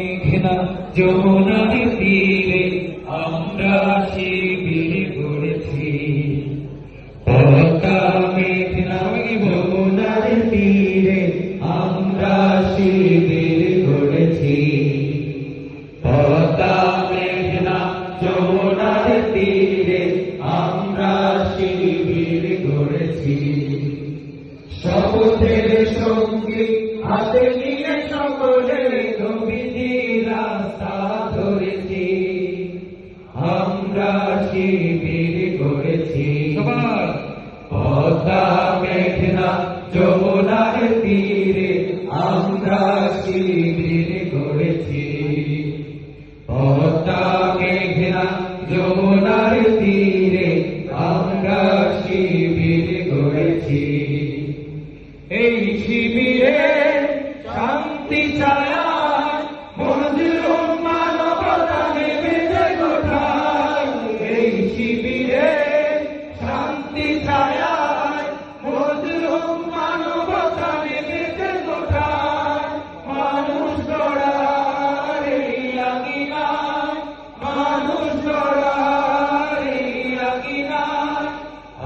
মেঘনা যমুনার তীরে আমরা শিবির গড়েছি পদ্মা মেঘনা যমুনার তীরে আমরা শিবির গড়েছি পদ্মা মেঘনা যমুনার তীরে আমরা শিবির গড়েছি শপথের সঙ্গে আমরা শিবির করেছি। পদ্মা মেঘনা যমুনার তীরে আমরা শিবির করেছি। পদ্মা মেঘনা যমুনার তীরে আমরা শিবির করেছি। এই শিবিরে শান্তি ছায়া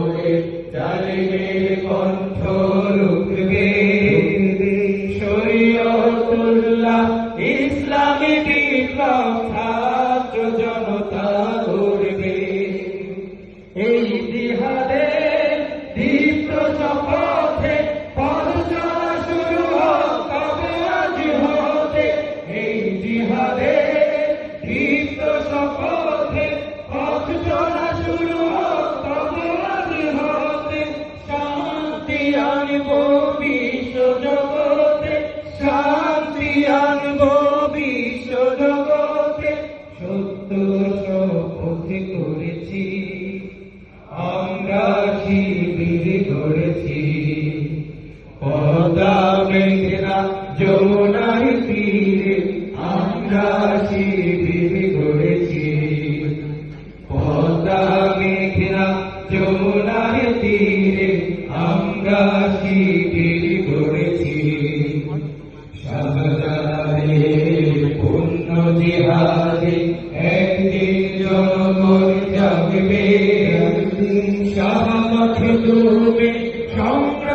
হয়ে জালিমের কণ্ঠ রুখবে শরীয়তুল্লাহ ইসলামী শপথ করেছি। আমরা শিবির গড়েছি পদা মেঘনা যমুনার তীরে আমরা শিবির গড়েছি পদা মেঘনা যমুনার তীরে আমরা শিবির গড়েছি শাহজালালের পুণ্য জিহাদে शाह मखदूम शाम